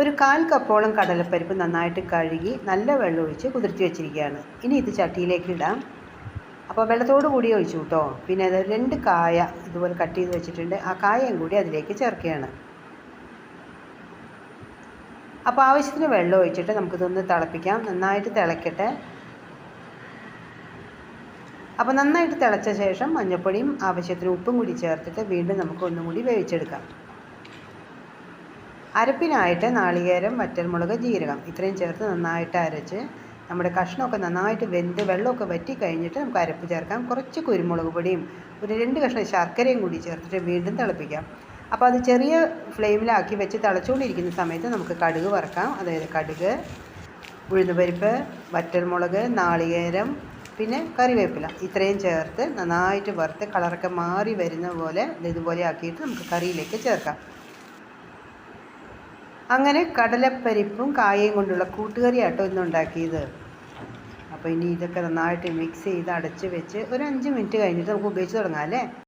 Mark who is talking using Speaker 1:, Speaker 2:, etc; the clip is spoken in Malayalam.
Speaker 1: ഒരു കാൽ കപ്പോളം കടലപ്പരിപ്പ് നന്നായിട്ട് കഴുകി നല്ല വെള്ളം ഒഴിച്ച് കുതിർത്തി വെച്ചിരിക്കുകയാണ്. ഇനി ഇത് ചട്ടിയിലേക്ക് ഇടാം. അപ്പോൾ വെള്ളത്തോട് കൂടി ഒഴിച്ചു കേട്ടോ. പിന്നെ അത് രണ്ട് കായ ഇതുപോലെ കട്ട് ചെയ്ത് വെച്ചിട്ടുണ്ട്. ആ കായയും കൂടി അതിലേക്ക് ചേർക്കുകയാണ്. അപ്പോൾ ആവശ്യത്തിന് വെള്ളം ഒഴിച്ചിട്ട് നമുക്കിതൊന്ന് തിളപ്പിക്കാം. നന്നായിട്ട് തിളക്കട്ടെ. അപ്പോൾ നന്നായിട്ട് തിളച്ച ശേഷം മഞ്ഞൾപ്പൊടിയും ആവശ്യത്തിന് ഉപ്പും കൂടി ചേർത്തിട്ട് വീണ്ടും നമുക്ക് ഒന്നും കൂടി വേവിച്ചെടുക്കാം. അരപ്പിനായിട്ട് നാളികേരം വറ്റൽമുളക് ജീരകം. ഇത്രയും ചേർത്ത് നന്നായിട്ട് അരച്ച് നമ്മുടെ കഷ്ണമൊക്കെ നന്നായിട്ട് വെന്ത് വെള്ളമൊക്കെ വറ്റി കഴിഞ്ഞിട്ട് നമുക്ക് അരപ്പ് ചേർക്കാം. കുറച്ച് കുരുമുളക് പൊടിയും ഒരു രണ്ട് കഷ്ണം ശർക്കരയും കൂടി ചേർത്തിട്ട് വീണ്ടും തിളപ്പിക്കാം. അപ്പോൾ അത് ചെറിയ ഫ്ലെയിമിലാക്കി വെച്ച് തിളച്ചുകൊണ്ടിരിക്കുന്ന സമയത്ത് നമുക്ക് കടുക് വറക്കാം. അതായത് കടുക് ഉഴുന്നുപരിപ്പ് വറ്റൽമുളക് നാളികേരം പിന്നെ കറിവേപ്പില. ഇത്രയും ചേർത്ത് നന്നായിട്ട് വറുത്ത് കളറൊക്കെ മാറി വരുന്ന പോലെ ഇത് ഇതുപോലെ ആക്കിയിട്ട് നമുക്ക് കറിയിലേക്ക് ചേർക്കാം. അങ്ങനെ കടലപ്പരിപ്പും കായയും കൊണ്ടുള്ള കൂട്ടുകറിയാട്ടോ ഇന്നുണ്ടാക്കിയത്. അപ്പോൾ ഇനി ഇതൊക്കെ നന്നായിട്ട് മിക്സ് ചെയ്ത് അടച്ച് വെച്ച് ഒരു അഞ്ച് മിനിറ്റ് കഴിഞ്ഞിട്ട് നമുക്ക് ഉപയോഗിച്ച് തുടങ്ങാം അല്ലേ?